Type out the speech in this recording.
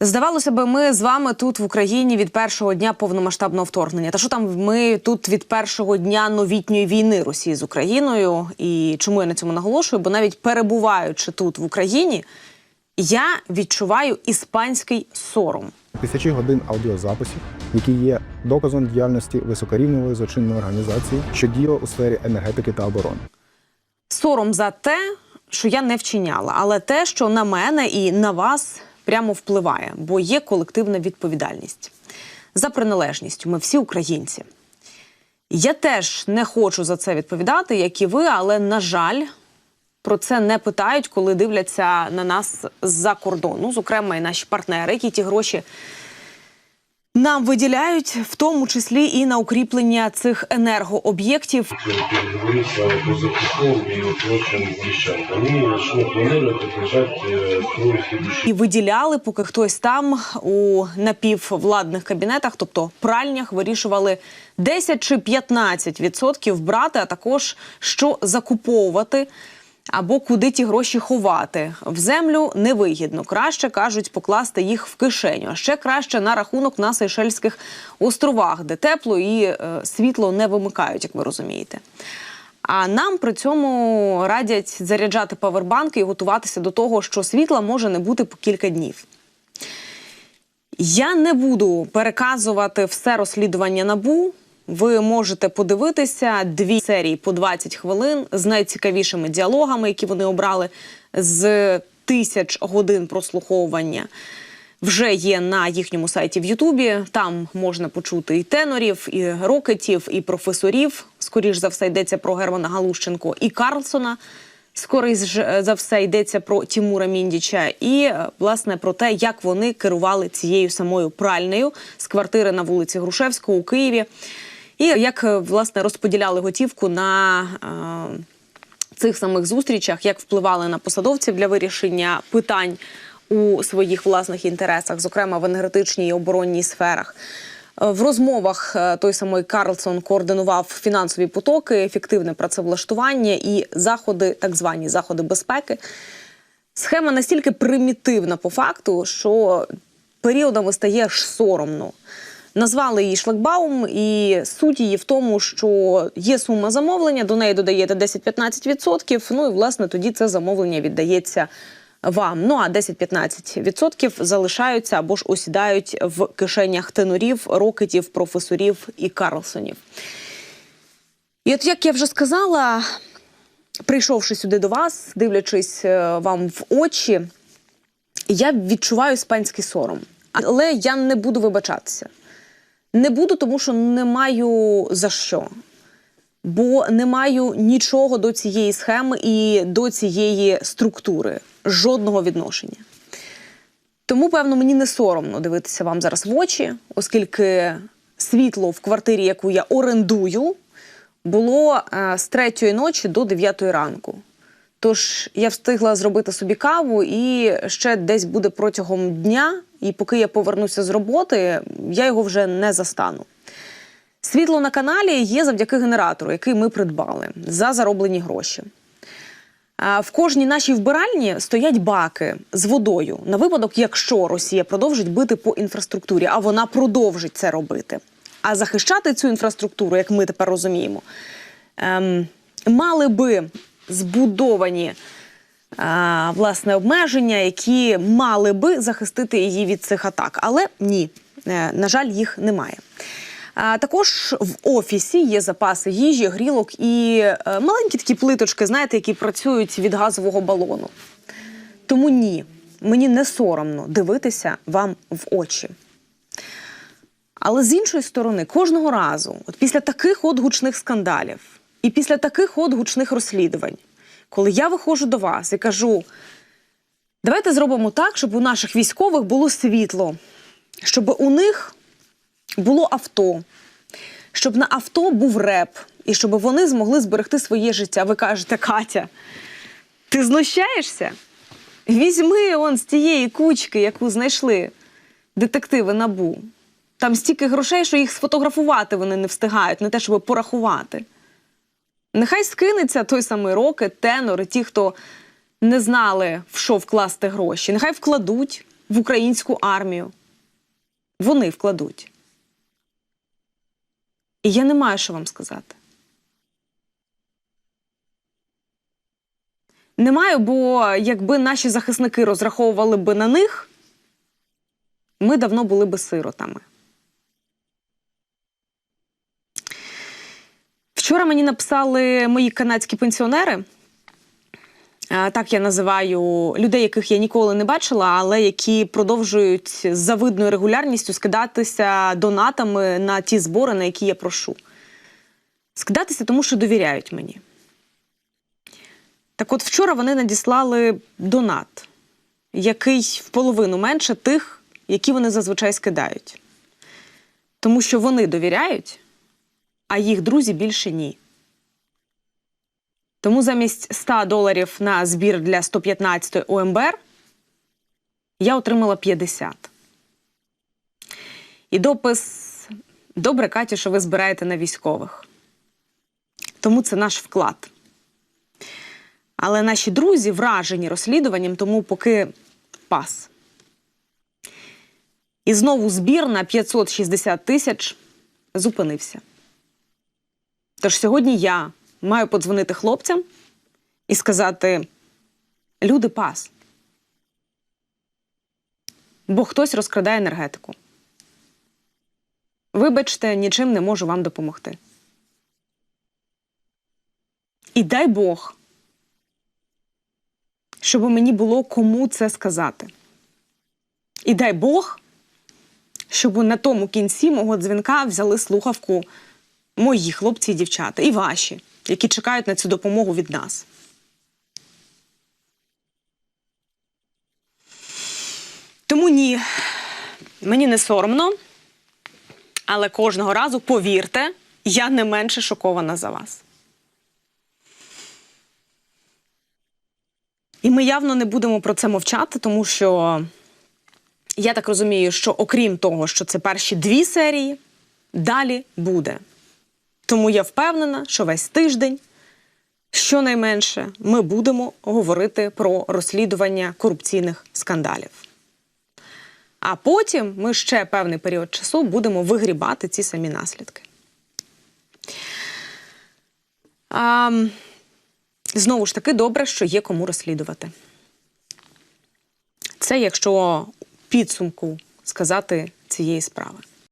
Здавалося би, ми з вами тут в Україні від першого дня повномасштабного вторгнення. Та що там ми тут від першого дня новітньої війни Росії з Україною? І чому я на цьому наголошую? Бо навіть перебуваючи тут в Україні, я відчуваю іспанський сором. Тисячі годин аудіозаписів, які є доказом діяльності високорівневої злочинної організації, що діяла у сфері енергетики та оборони. Сором за те, що я не вчиняла, але те, що на мене і на вас прямо впливає, бо є колективна відповідальність за приналежність. Ми всі українці. Я теж не хочу за це відповідати, як і ви, але на жаль, про це не питають, коли дивляться на нас з-за кордону, зокрема, і наші партнери, які ті гроші нам виділяють, в тому числі і на укріплення цих енергооб'єктів. і виділяли, поки хтось там у напіввладних кабінетах, тобто пральнях, вирішували 10 чи 15 відсотків брати, а також що закуповувати. Або куди ті гроші ховати в землю невигідно. Краще кажуть покласти їх в кишеню. А ще краще на рахунок на Сейшельських островах, де тепло і е, світло не вимикають, як ви розумієте. А нам при цьому радять заряджати павербанки і готуватися до того, що світла може не бути по кілька днів. Я не буду переказувати все розслідування набу. Ви можете подивитися дві серії по 20 хвилин з найцікавішими діалогами, які вони обрали з тисяч годин прослуховування. Вже є на їхньому сайті в Ютубі. Там можна почути і тенорів, і рокетів, і професорів. Скоріш за все йдеться про Германа Галущенко і Карлсона. Скоріш за все йдеться про Тімура Міндіча і е, власне про те, як вони керували цією самою пральнею з квартири на вулиці Грушевського у Києві, і як е, власне розподіляли готівку на е, цих самих зустрічах, як впливали на посадовців для вирішення питань у своїх власних інтересах, зокрема в енергетичній і оборонній сферах. Е, В розмовах е, той самий Карлсон координував фінансові потоки, ефективне працевлаштування і заходи, так звані заходи безпеки. Схема настільки примітивна по факту, що періодами стає аж соромно. Назвали її шлагбаум, і суть її в тому, що є сума замовлення, до неї додаєте 10-15%, Ну і власне тоді це замовлення віддається вам. Ну а 10-15% залишаються або ж осідають в кишенях тенорів, рокетів, професорів і Карлсонів. І от як я вже сказала, прийшовши сюди до вас, дивлячись е, вам в очі, я відчуваю іспанський сором. Але я не буду вибачатися. Не буду, тому що не маю за що. Бо не маю нічого до цієї схеми і до цієї структури, жодного відношення. Тому, певно, мені не соромно дивитися вам зараз в очі, оскільки світло в квартирі, яку я орендую, було е, з третьої ночі до дев'ятої ранку. Тож я встигла зробити собі каву, і ще десь буде протягом дня, і поки я повернуся з роботи, я його вже не застану. Світло на каналі є завдяки генератору, який ми придбали за зароблені гроші. В кожній нашій вбиральні стоять баки з водою на випадок, якщо Росія продовжить бити по інфраструктурі, а вона продовжить це робити. А захищати цю інфраструктуру, як ми тепер розуміємо, ем, мали би збудовані власне обмеження, які мали би захистити її від цих атак. Але ні, е, на жаль, їх немає. Також в офісі є запаси їжі, грілок і е, маленькі такі плиточки, знаєте, які працюють від газового балону. Тому ні, мені не соромно дивитися вам в очі. Але з іншої сторони, кожного разу, от після таких от гучних скандалів і після таких от гучних розслідувань, коли я виходжу до вас і кажу: давайте зробимо так, щоб у наших військових було світло, щоб у них було авто, щоб на авто був реп, і щоб вони змогли зберегти своє життя. Ви кажете, Катя, ти знущаєшся? Візьми он з тієї кучки, яку знайшли детективи набу. Там стільки грошей, що їх сфотографувати вони не встигають, не те, щоб порахувати. Нехай скинеться той самий рокет, тенор, ті, хто не знали, в що вкласти гроші. Нехай вкладуть, в українську армію. Вони вкладуть. І я не маю що вам сказати. Не маю, бо якби наші захисники розраховували би на них, ми давно були би сиротами. Вчора мені написали мої канадські пенсіонери. Е, Так я називаю людей, яких я ніколи не бачила, але які продовжують з завидною регулярністю скидатися донатами на ті збори, на які я прошу. Скидатися, тому що довіряють мені. Так от вчора вони надіслали донат, який в половину менше тих, які вони зазвичай скидають. Тому що вони довіряють, а їх друзі більше ні. Тому замість 100 доларів на збір для 115 ОМБР я отримала 50. І допис Добре, Катю, що ви збираєте на військових. Тому це наш вклад. Але наші друзі вражені розслідуванням, тому поки пас. І знову збір на 560 тисяч зупинився. Тож сьогодні я маю подзвонити хлопцям і сказати: люди пас. Бо хтось розкрадає енергетику. Вибачте, нічим не можу вам допомогти. І дай Бог, щоб мені було кому це сказати. І дай Бог, щоб на тому кінці мого дзвінка взяли слухавку мої хлопці і дівчата, і ваші, які чекають на цю допомогу від нас. Тому ні, мені не соромно, але кожного разу, повірте, я не менше шокована за вас. І ми явно не будемо про це мовчати, тому що я так розумію, що окрім того, що це перші дві серії, далі буде. Тому я впевнена, що весь тиждень, щонайменше, ми будемо говорити про розслідування корупційних скандалів. А потім ми ще певний період часу будемо вигрібати ці самі наслідки. А, знову ж таки, добре, що є кому розслідувати. Це якщо підсумку сказати цієї справи.